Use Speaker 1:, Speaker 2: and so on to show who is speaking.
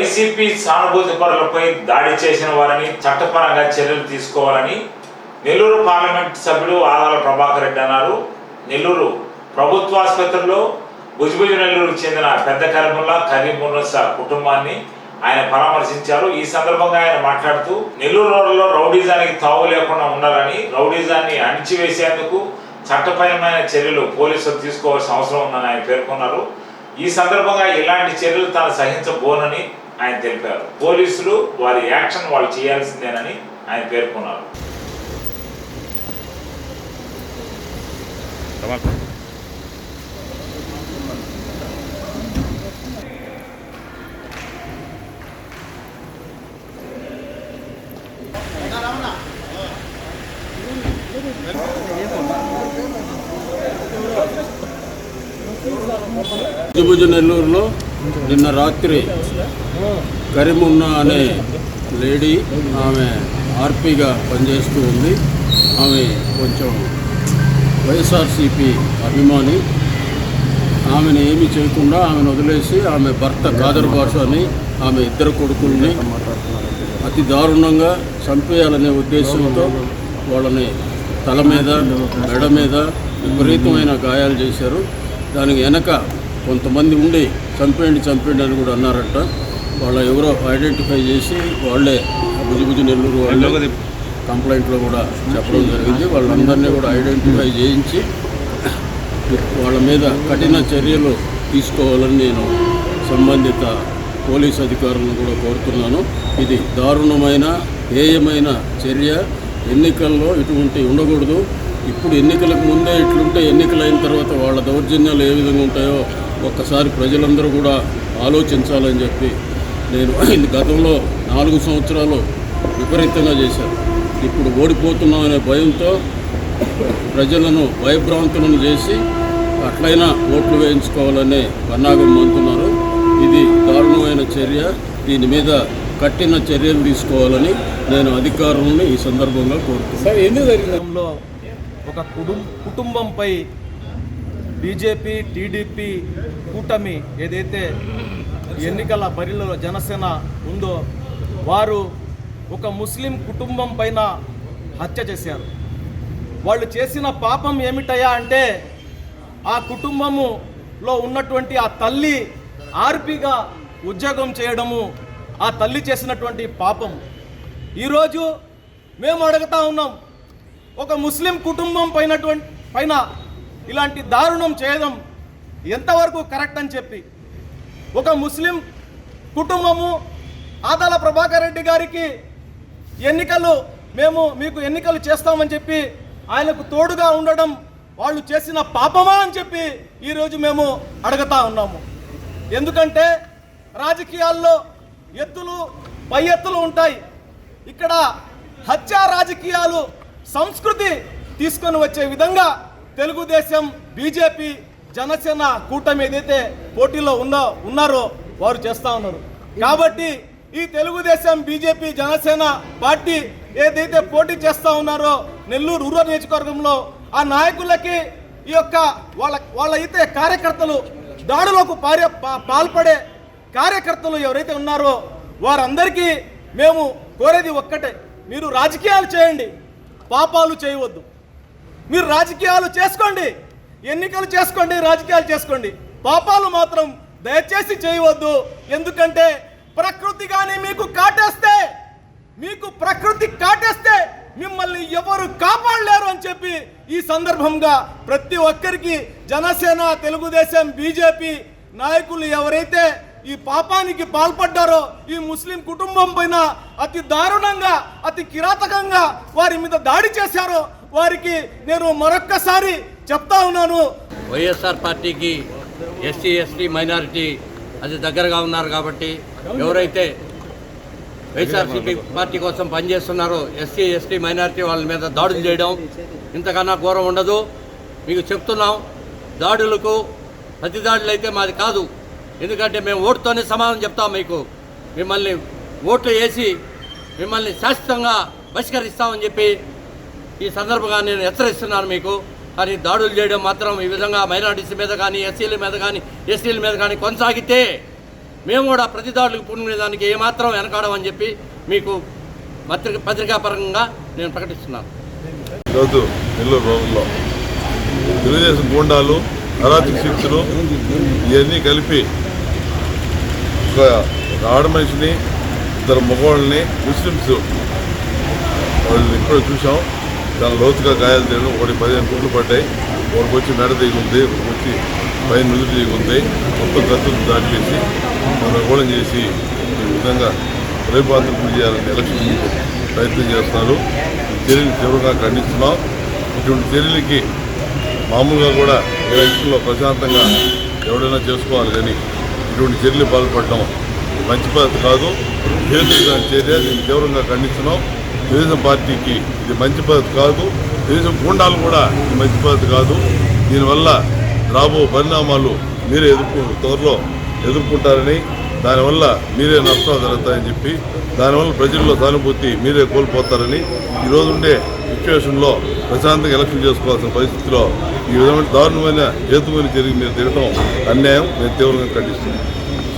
Speaker 1: YCP సానుభూతి పరులపై దాడి చేసిన వారిని చట్టపరంగా చర్యలు తీసుకోవాలని నెల్లూరు పార్లమెంట్ సభ్యుడు ఆదాల ప్రభాకర్ రెడ్డి అన్నారు. నెల్లూరు ప్రభుత్వ ఆసుపత్రిలో నెల్లూరుకు చెందిన పెద్ద కరీముల్లా కరీమున్నస కుటుంబాన్ని ఆయన పరామర్శించారు. ఈ సందర్భంగా ఆయన మాట్లాడుతూ నెల్లూరు రోడ్లలో రౌడీజానికి తావు లేకుండా ఉండాలని రౌడీజాన్ని అణిచివేసేందుకు చట్టపరమైన చర్యలు పోలీసులు తీసుకోవాల్సిన అవసరం ఉందని ఆయన పేర్కొన్నారు. ఈ సందర్భంగా ఇలాంటి చర్యలు తాను సహించబోనని ఆయన తెలిపారు. పోలీసులు వారి యాక్షన్ వాళ్ళు చేయాల్సిందేనని ఆయన పేర్కొన్నారు.
Speaker 2: నెల్లూరులో నిన్న రాత్రి కరీమున్నా అనే లేడీ ఆమె ఆర్పీగా పనిచేస్తూ ఉంది. ఆమె కొంచెం వైఎస్ఆర్సీపీ అభిమాని. ఆమెను ఏమి చేయకుండా ఆమెను వదిలేసి ఆమె భర్త కాదర్ భాష అని ఆమె ఇద్దరు కొడుకుల్ని అతి దారుణంగా చంపేయాలనే ఉద్దేశంతో వాళ్ళని తల మీద మెడ మీద విపరీతమైన గాయాలు చేశారు. దానికి వెనక కొంతమంది ఉండి చంపేయండి చంపేయండి అని కూడా అన్నారట. వాళ్ళ ఎవరో ఐడెంటిఫై చేసి వాళ్ళే భుజభుజ నెల్లూరు వాళ్ళే కంప్లైంట్లో కూడా చెప్పడం జరిగింది. వాళ్ళందరినీ కూడా ఐడెంటిఫై చేయించి వాళ్ళ మీద కఠిన చర్యలు తీసుకోవాలని నేను సంబంధిత పోలీస్ అధికారులను కూడా కోరుతున్నాను. ఇది దారుణమైన హేయమైన చర్య. ఎన్నికల్లో ఇటువంటి ఉండకూడదు. ఇప్పుడు ఎన్నికలకు ముందే ఇట్లుంటే ఎన్నికలు అయిన తర్వాత వాళ్ళ దౌర్జన్యాలు ఏ విధంగా ఉంటాయో ఒక్కసారి ప్రజలందరూ కూడా ఆలోచించాలని చెప్పి నేను గతంలో నాలుగు సంవత్సరాలు విపరీతంగా చేశాను. ఇప్పుడు ఓడిపోతున్నామనే భయంతో ప్రజలను భయభ్రాంతులను చేసి అట్లయినా ఓట్లు వేయించుకోవాలనే పన్నాగం అందుతున్నారు ఇది దారుణమైన చర్య. దీని మీద కఠిన చర్యలు తీసుకోవాలని నేను అధికారులను ఈ సందర్భంగా కోరుతున్నాను.
Speaker 3: ఒక కుటుంబ కుటుంబంపై బీజేపీ టీడీపీ కూటమి ఏదైతే ఎన్నికల బరిలో జనసేన ఉందో వారు ఒక ముస్లిం కుటుంబం పైన హత్య చేశారు. వాళ్ళు చేసిన పాపం ఏమిటయా అంటే ఆ కుటుంబములో ఉన్నటువంటి ఆ తల్లి ఆర్పిగా ఉద్యోగం చేయడము ఆ తల్లి చేసినటువంటి పాపం. ఈరోజు మేము అడుగుతా ఉన్నాం ఒక ముస్లిం కుటుంబం పైనటువంటి పైన ఇలాంటి దారుణం చేయడం ఎంతవరకు కరెక్ట్ అని చెప్పి. ఒక ముస్లిం కుటుంబము ఆదాల ప్రభాకర్ రెడ్డి గారికి ఎన్నికలు మేము మీకు ఎన్నికలు చేస్తామని చెప్పి ఆయనకు తోడుగా ఉండడం వాళ్ళు చేసిన పాపమా అని చెప్పి ఈరోజు మేము అడుగుతా ఉన్నాము. ఎందుకంటే రాజకీయాల్లో ఎత్తులు పై ఎత్తులు ఉంటాయి. ఇక్కడ హత్య రాజకీయాలు సంస్కృతి తీసుకొని వచ్చే విధంగా తెలుగుదేశం బీజేపీ జనసేన కూటమి ఏదైతే పోటీలో ఉందో ఉన్నారో వారు చేస్తా ఉన్నారు. కాబట్టి ఈ తెలుగుదేశం బీజేపీ జనసేన పార్టీ ఏదైతే పోటీ చేస్తా ఉన్నారో నెల్లూరు రూరల్ నియోజకవర్గంలో ఆ నాయకులకి ఈ యొక్క వాళ్ళ వాళ్ళ అయితే కార్యకర్తలు దాడులకు పారే పాల్పడే కార్యకర్తలు ఎవరైతే ఉన్నారో వారందరికీ మేము కోరేది ఒక్కటే. మీరు రాజకీయాలు చేయండి పాపాలు చేయవద్దు. మీరు రాజకీయాలు చేసుకోండి. ఎన్నికలు చేసుకోండి రాజకీయాలు చేసుకోండి. పాపాలు మాత్రం దయచేసి చేయవద్దు. ఎందుకంటే ప్రకృతి కానీ మీకు కాటేస్తే మీకు ప్రకృతి కాటేస్తే మిమ్మల్ని ఎవరు కాపాడలేరు అని చెప్పి ఈ సందర్భంగా ప్రతి ఒక్కరికి జనసేన తెలుగుదేశం బీజేపీ నాయకులు ఎవరైతే ఈ పాపానికి పాల్పడ్డారో ఈ ముస్లిం కుటుంబం పైన అతి దారుణంగా అతి కిరాతకంగా వారి మీద దాడి చేశారో వారికి నేను మరొక్కసారి చెప్తా ఉన్నాను.
Speaker 4: వైఎస్ఆర్ పార్టీకి ఎస్సీ ఎస్టీ మైనారిటీ అది దగ్గరగా ఉన్నారు కాబట్టి ఎవరైతే వైఎస్ఆర్సీపీ పార్టీ కోసం పనిచేస్తున్నారో ఎస్సీ ఎస్టీ మైనారిటీ వాళ్ళ మీద దాడులు చేయడం ఇంతకన్నా ఘోరం ఉండదు. మీకు చెప్తున్నాం దాడులకు ప్రతి దాడులు అయితే మాది కాదు. ఎందుకంటే మేము ఓటుతోనే సమాధానం చెప్తాం మీకు. మిమ్మల్ని ఓట్లు వేసి మిమ్మల్ని శాశ్వతంగా బహిష్కరిస్తామని చెప్పి ఈ సందర్భంగా నేను హెచ్చరిస్తున్నాను మీకు. కానీ దాడులు చేయడం మాత్రం ఈ విధంగా మైనార్టీస్ మీద కానీ ఎస్సీల మీద కానీ ఎస్టీల మీద కానీ కొనసాగితే మేము కూడా ప్రతి దాడులకు పూనుకునేదానికి ఏమాత్రం వెనకాడమని చెప్పి మీకు పత్రిక పత్రికాపరంగా నేను ప్రకటిస్తున్నాను.
Speaker 5: ఈరోజు నెల్లూరు రోజుల్లో తెలుగుదేశం గూండాలు అరాచక శక్తులు ఇవన్నీ కలిపి ఒక ఆడ మనిషిని ఇద్దరు మగవాళ్ళని ముస్లిమ్స్ వాళ్ళని ఇప్పుడే చూసాం చాలా లోతుగా గాయాలు చేయడం ఒకటి పదిహేను గుండ్లు పడ్డాయి. ఒకరికి వచ్చి మెడ దిగుంది ఉంది వచ్చి పైన నుదురు దిగుంది మొత్తం ఖర్చులు దాడి చేసి గందరగోళం చేసి ఈ విధంగా రేపు గురి చేయాలని ఎలక్షన్ ప్రయత్నం చేస్తున్నారు. ఈ చర్యలు తీవ్రంగా ఖండిస్తున్నాం. ఇటువంటి చర్యలకి మామూలుగా కూడా ఎలక్షన్లో ప్రశాంతంగా ఎవడైనా చేసుకోవాలి కానీ ఇటువంటి చర్యలు పాల్పడడం మంచి పద్ధతి కాదు. చేతులు చర్య దీన్ని తీవ్రంగా ఖండిస్తున్నాం. తెలుగుదేశం పార్టీకి ఇది మంచి పద్ధతి కాదు. తెలుగుదేశం గుండాలు కూడా ఇది మంచి పద్ధతి కాదు. దీనివల్ల రాబో పరిణామాలు మీరే ఎదుర్కొ త్వరలో ఎదుర్కొంటారని దానివల్ల మీరే నష్టాలు జరుగుతాయని చెప్పి దానివల్ల ప్రజల్లో సానుభూతి మీరే కోల్పోతారని ఈరోజు ఉండే సిచ్యువేషన్లో ప్రశాంతంగా ఎలక్షన్ చేసుకోవాల్సిన పరిస్థితిలో ఈ విధమైన దారుణమైన హేతుమైన జరిగి మీరు తిరగడం అన్యాయం మేము తీవ్రంగా ఖండిస్తున్నాం